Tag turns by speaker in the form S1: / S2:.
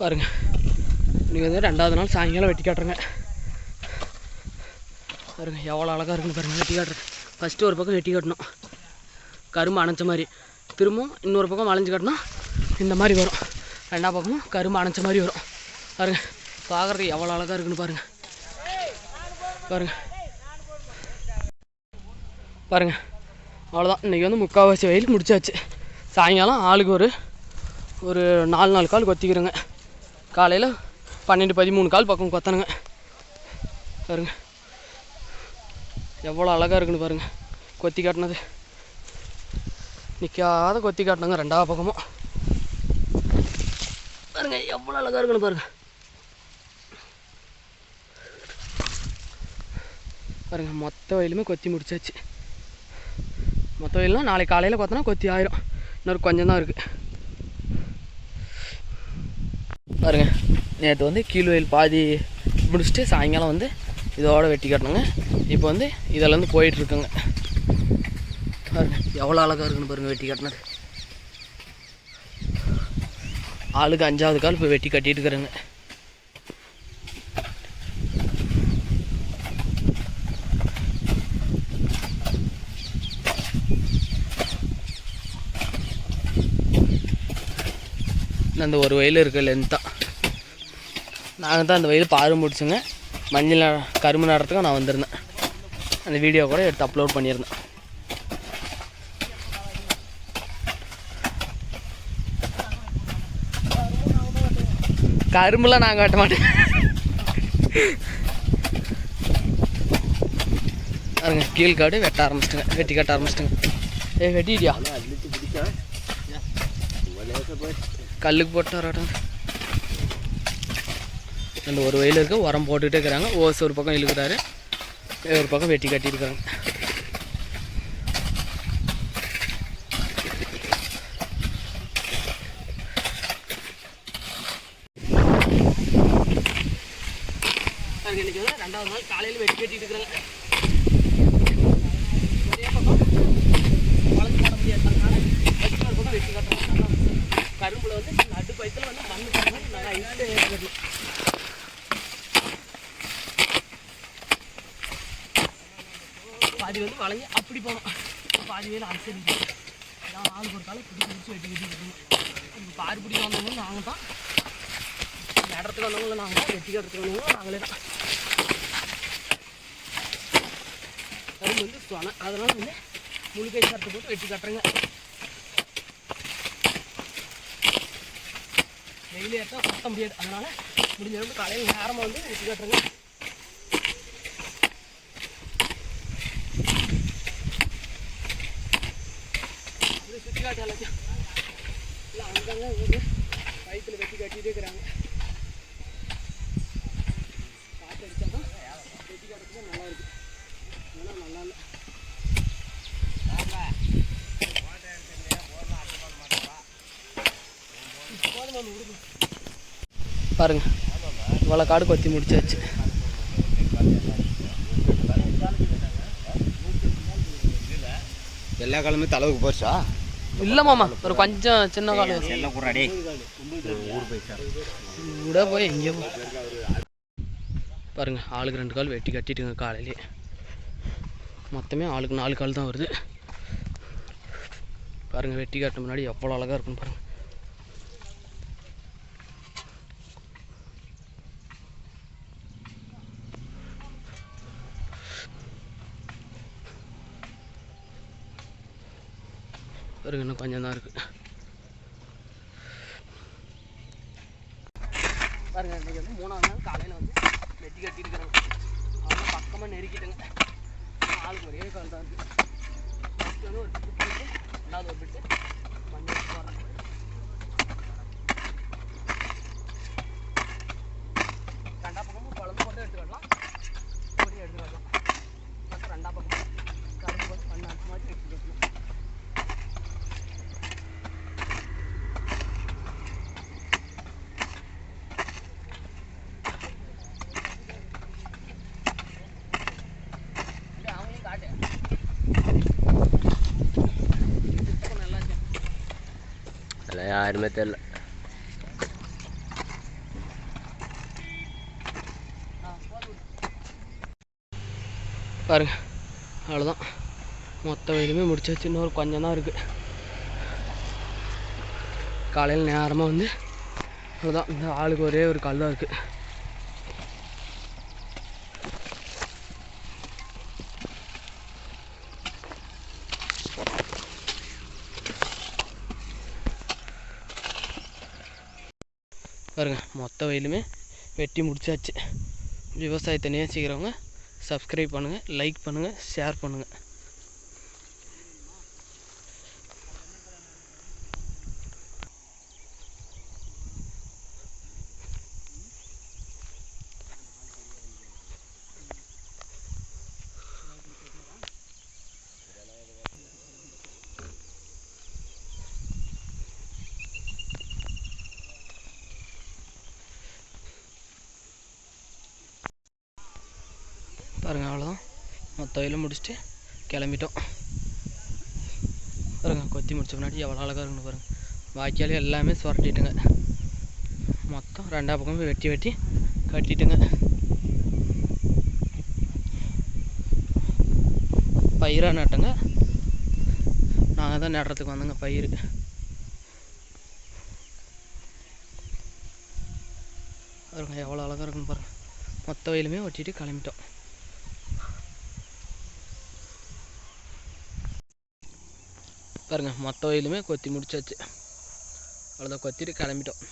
S1: பாருங்க. இன்றைக்கி வந்து ரெண்டாவது நாள் சாயங்காலம் வெட்டி காட்டுறேங்க. பாருங்க எவ்வளோ அழகாக இருக்குன்னு பாருங்க வெட்டி காட்டுறேன். ஃபஸ்ட்டு ஒரு பக்கம் வெட்டி காட்டணும். கரும்பு அணைச்ச மாதிரி. திரும்பவும் இன்னொரு பக்கம் வளைஞ்சு காட்டினா இந்த மாதிரி வரும். ரெண்டாவது பக்கமும் கரும்பு அணைச்ச மாதிரி வரும். பாருங்க பார்க்குறதுக்கு எவ்வளோ அழகாக இருக்குன்னு பாருங்க. பாருங்க. பாருங்க அவ்வளோதான் இன்றைக்கி வந்து முக்கால்வாசி வயல் முடிச்சாச்சு. சாயங்காலம் ஆளுக்கு ஒரு ஒரு நாலு நாலு கால் கொத்திக்கிறேங்க. காலையில் பன்னெண்டு பதிமூணு கால் பக்கம் கொத்தனுங்க. பாருங்க. எவ்வளோ அழகாக இருக்குன்னு பாருங்கள் கொத்தி காட்டினது. நிற்காத கொத்தி காட்டினாங்க ரெண்டாவது பக்கமும். பாருங்க எவ்வளோ அழகாக இருக்குன்னு பாருங்க. பாருங்க மொத்த வயலுமே கொத்தி முடிச்சாச்சு. மொத்த வயல்லாம் நாளைக்கு காலையில் கொத்தினா கொத்தி ஆயிரும். இன்னொரு கொஞ்சம் தான் இருக்குது பாருங்க. நேற்று வந்து கீழ் வயல் பாதி முடிச்சுட்டு சாயங்காலம் வந்து இதோட வெட்டி கட்டணுங்க. இப்போ வந்து இதில் வந்து போயிட்டுருக்குங்க. பாருங்க எவ்வளோ அழகாக இருக்குன்னு பாருங்க வெட்டி கட்டினது. ஆளுக்கு அஞ்சாவது கால் இப்போ வெட்டி கட்டிட்டு இருக்கிறேங்க. இந்த அந்த ஒரு வயல் இருக்க லென்த் தான் நாங்கள் தான் அந்த வயல் பாரு முடிச்சுங்க. மஞ்சள் கரும்பு நடுறதுக்கு நான் வந்திருந்தேன். அந்த வீடியோ கூட எடுத்து அப்லோட் பண்ணியிருந்தேன். கரும்புலாம் நாங்கள் வெட்ட மாட்டேன். பாருங்க கீழ்காடு வெட்ட ஆரம்பிச்சிட்டுங்க. வெட்டி கட்ட ஆரம்பிச்சிட்டுங்க. ஏ வெட்டிட்டியா? கல்லுக்கு போட்டு வராட்டம் அந்த ஒரு வயல் இருக்க உரம் போட்டுக்கிட்டே இருக்கிறாங்க. ஓஸ் ஒரு பக்கம் இழுக்கிறாரு. ஒரு பக்கம் வெட்டி கட்டியிருக்காங்க இன்னைக்கு வந்து ரெண்டாவது நாள் காலையில் வெட்டி கட்டிட்டு இருக்கிறாங்க ஒரே பக்கம் வளர்ந்து போட முடியாததுனால வெட்டி ஒரு பக்கம் வெட்டி கட்டுறாங்க கரும்புல வந்து நடு பயத்தில் வந்து மண் போடுறது நல்லா இட்டு பாதி வந்து வளைஞ்சு அப்படி போகணும் பாதி வேலை அனுசரிச்சு நான் ஆளுக்கு ஒரு காலம் பிடிச்சி பிடிச்சி வெட்டி வெட்டி வெட்டி பாரு பிடிக்க வந்தவங்களும் நாங்கள் தான். இடத்துக்கு வந்தவங்களும் நாங்கள் தான். வெட்டி கட்டுறதுக்கு வந்தவங்களும் நாங்களே தான். கரும்பு வந்து சொன. அதனால் வந்து முழுக்கை சரத்தை போட்டு வெட்டி கட்டுறேங்க. வெயில் ஏற்றா சுத்த முடியாது. அதனால் முடிஞ்ச அளவுக்கு காலையில் நேரமாக வந்து வெட்டி கட்டுறேங்க. சுற்றி இல்லை அங்கங்கே வந்து பைப்பில் வெட்டி கட்டிகிட்டே இருக்கிறாங்க காற்று அடித்தா தான் வெட்டி கட்டுறது நல்லா இருக்கு ஏன்னா நல்லா இல்லை பாருங்க. இவ்வளோ காடு கொத்தி முடிச்சாச்சு.
S2: எல்லா காலமே தலைவுக்கு போச்சா?
S1: இல்லை மாமா ஒரு கொஞ்சம் சின்ன காடு
S2: என்ன குறாடி
S1: கூட போய் எங்கேயோ போ. பாருங்க ஆளுக்கு ரெண்டு கால் வெட்டி கட்டிட்டுங்க காலையிலே. மொத்தமே ஆளுக்கு நாலு கால் தான் வருது. பாருங்க வெட்டி கட்ட முன்னாடி எவ்வளோ அழகாக இருக்குன்னு பாருங்க. பாருங்க இன்னும் கொஞ்சம் தான் இருக்குது பாருங்க இன்னைக்கு வந்து மூணாவது நாள் காலையில் வந்து வெட்டி கட்டிருக்கிறோம் அவங்க பக்கமாக நெருக்கிட்டேங்க. ஆளுக்கு ஒரே கால் தான் இருக்குது ஃபஸ்ட்டு வந்து ஒரு பிட்டு போட்டு ரெண்டாவது ஒரு பிட்டு
S2: இதில் யாருமே தெரில
S1: பாருங்க அவ்வளோதான் மொத்த வயலுமே முடிச்சாச்சு. இன்னொரு கொஞ்சம் தான் இருக்குது காலையில் நேரமாக வந்து அவ்வளோதான் இந்த ஆளுக்கு ஒரே ஒரு கல் தான் இருக்குது பாருங்கள் மொத்த வயலுமே வெட்டி முடிச்சாச்சு. விவசாயத்தை நேசிக்கிறவங்க சப்ஸ்கிரைப் பண்ணுங்கள் லைக் பண்ணுங்கள் ஷேர் பண்ணுங்கள் பாருங்கள் அவ்வளோதான் மொத்த வயலும் முடிச்சுட்டு கிளம்பிட்டோம். பாருங்க கொத்தி முடிச்ச முன்னாடி எவ்வளோ அழகாக இருக்குன்னு பாருங்கள் வாய்க்கால் எல்லாமே சுரட்டிட்டுங்க. மொத்தம் ரெண்டா பக்கமும் வெட்டி வெட்டி கட்டிட்டுங்க. பயிராக நட்டுங்க. நாங்கள் தான் நடுறதுக்கு வந்தோங்க பயிர். பாருங்க எவ்வளோ அழகாக இருக்குன்னு பாருங்கள் மொத்த வயலுமே ஒட்டிட்டு கிளம்பிட்டோம். பாருங்க மொத்த வயலுமே கொத்தி முடிச்சாச்சு. அவ்வளோதான் கொத்திட்டு கிளம்பிட்டோம்.